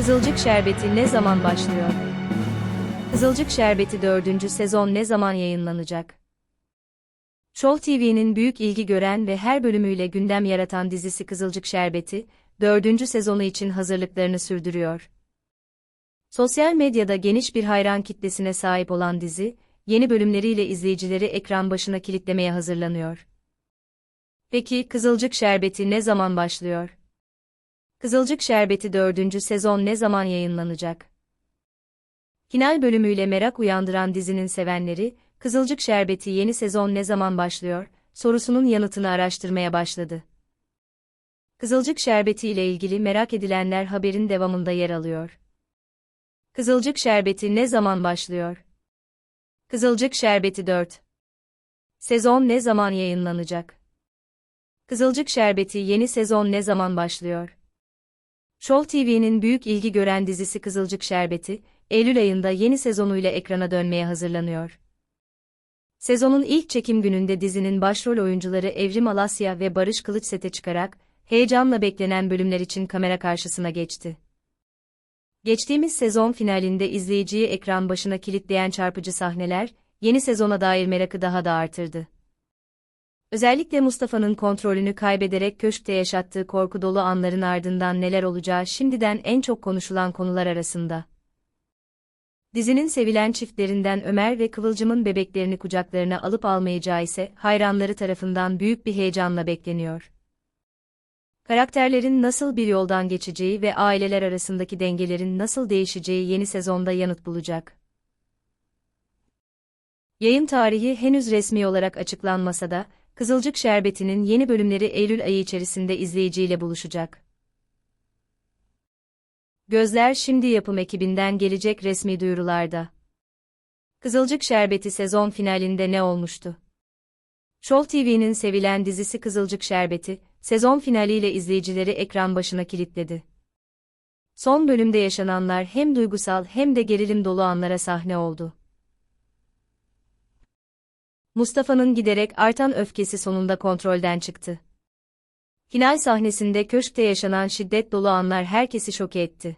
Kızılcık Şerbeti ne zaman başlıyor? Kızılcık Şerbeti 4. sezon ne zaman yayınlanacak? Show TV'nin büyük ilgi gören ve her bölümüyle gündem yaratan dizisi Kızılcık Şerbeti, 4. sezonu için hazırlıklarını sürdürüyor. Sosyal medyada geniş bir hayran kitlesine sahip olan dizi, yeni bölümleriyle izleyicileri ekran başına kilitlemeye hazırlanıyor. Peki Kızılcık Şerbeti ne zaman başlıyor? Kızılcık Şerbeti 4. sezon ne zaman yayınlanacak? Final bölümüyle merak uyandıran dizinin sevenleri, Kızılcık Şerbeti yeni sezon ne zaman başlıyor, sorusunun yanıtını araştırmaya başladı. Kızılcık Şerbeti ile ilgili merak edilenler haberin devamında yer alıyor. Kızılcık Şerbeti ne zaman başlıyor? Kızılcık Şerbeti 4. Sezon ne zaman yayınlanacak? Kızılcık Şerbeti yeni sezon ne zaman başlıyor? Show TV'nin büyük ilgi gören dizisi Kızılcık Şerbeti, Eylül ayında yeni sezonuyla ekrana dönmeye hazırlanıyor. Sezonun ilk çekim gününde dizinin başrol oyuncuları Evrim Alasya ve Barış Kılıç sete çıkarak, heyecanla beklenen bölümler için kamera karşısına geçti. Geçtiğimiz sezon finalinde izleyiciyi ekran başına kilitleyen çarpıcı sahneler, yeni sezona dair merakı daha da artırdı. Özellikle Mustafa'nın kontrolünü kaybederek köşkte yaşattığı korku dolu anların ardından neler olacağı şimdiden en çok konuşulan konular arasında. Dizinin sevilen çiftlerinden Ömer ve Kıvılcım'ın bebeklerini kucaklarına alıp almayacağı ise hayranları tarafından büyük bir heyecanla bekleniyor. Karakterlerin nasıl bir yoldan geçeceği ve aileler arasındaki dengelerin nasıl değişeceği yeni sezonda yanıt bulacak. Yayın tarihi henüz resmi olarak açıklanmasa da, Kızılcık Şerbeti'nin yeni bölümleri Eylül ayı içerisinde izleyiciyle buluşacak. Gözler şimdi yapım ekibinden gelecek resmi duyurularda. Kızılcık Şerbeti sezon finalinde ne olmuştu? Show TV'nin sevilen dizisi Kızılcık Şerbeti, sezon finaliyle izleyicileri ekran başına kilitledi. Son bölümde yaşananlar hem duygusal hem de gerilim dolu anlara sahne oldu. Mustafa'nın giderek artan öfkesi sonunda kontrolden çıktı. Final sahnesinde köşkte yaşanan şiddet dolu anlar herkesi şoke etti.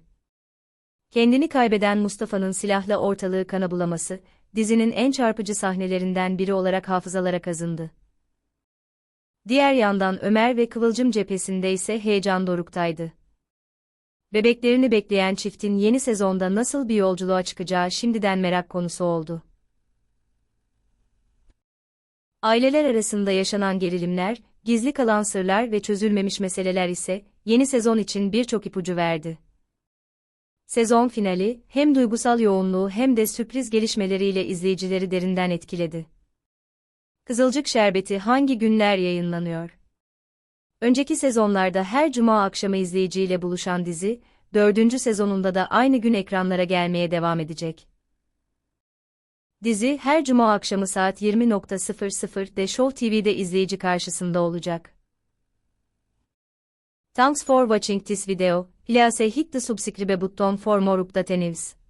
Kendini kaybeden Mustafa'nın silahla ortalığı kana bulaması, dizinin en çarpıcı sahnelerinden biri olarak hafızalara kazındı. Diğer yandan Ömer ve Kıvılcım cephesinde ise heyecan doruktaydı. Bebeklerini bekleyen çiftin yeni sezonda nasıl bir yolculuğa çıkacağı şimdiden merak konusu oldu. Aileler arasında yaşanan gerilimler, gizli kalan sırlar ve çözülmemiş meseleler ise yeni sezon için birçok ipucu verdi. Sezon finali hem duygusal yoğunluğu hem de sürpriz gelişmeleriyle izleyicileri derinden etkiledi. Kızılcık Şerbeti hangi günler yayınlanıyor? Önceki sezonlarda her cuma akşamı izleyiciyle buluşan dizi, dördüncü sezonunda da aynı gün ekranlara gelmeye devam edecek. Dizi her cuma akşamı saat 20.00'de Show TV'de izleyici karşısında olacak. Thanks for watching this video. Please hit the subscribe button for more update news.